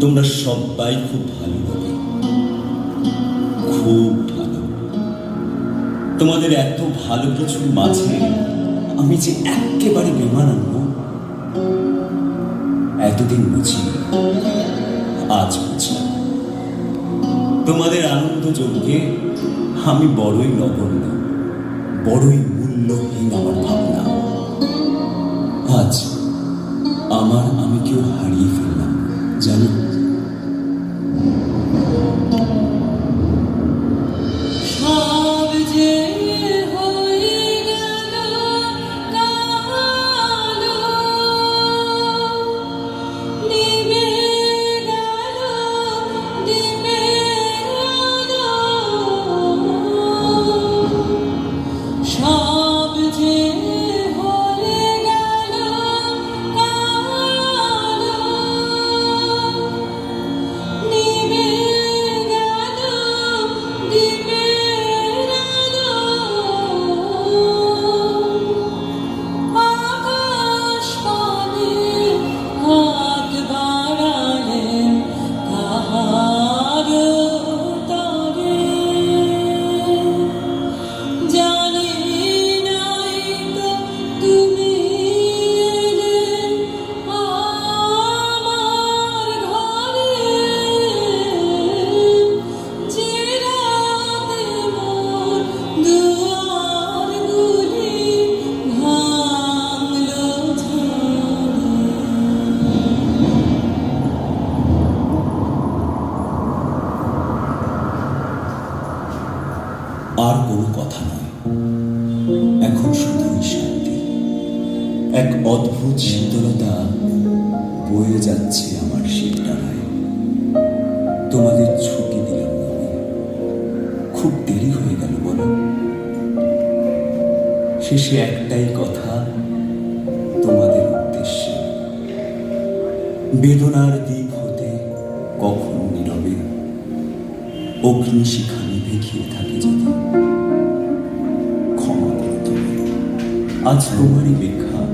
তোমরা সবাই খুব ভালো হবে। খুব ভালো। তোমাদের এত ভালো কিছুর মাঝে আমি যে একেবারে বেমানান্য, এতদিন বুঝি আজ বুঝি তোমাদের আনন্দ যজ্ঞে আমি বড়ই নগণ্য, বড়ই মূল্যহীন আমার ভাবনা। আজ আমার আমি কেউ হারিয়ে ফেললাম 在 আর কোনো কথা নয়। এখন শুধুই শান্তি এক অদ্ভুত শীতলতা বয়ে যাচ্ছে আমার শীতটায় তোমাদের ছুটি দিলাম নবী খুব দেরি হয়ে গেল বলো। শেষে একটাই কথা তোমাদের উদ্দেশ্যে। বেদনার দ্বীপ হতে কখন অগ্নিশিখা নিভে ঘিরে থাকে যদি। ক্ষমা আজ তোমারই লেখা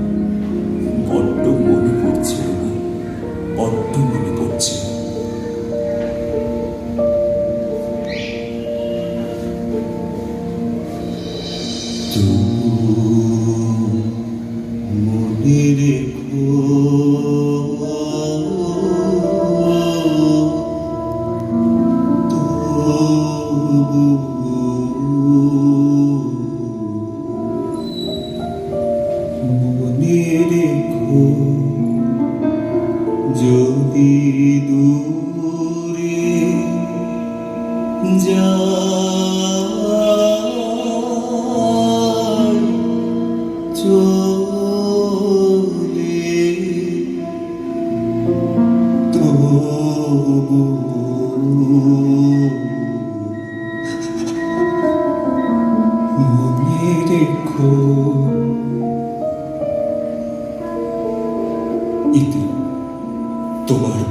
দূরে যা চলে। তবু মনে রেখো ইতি তোমার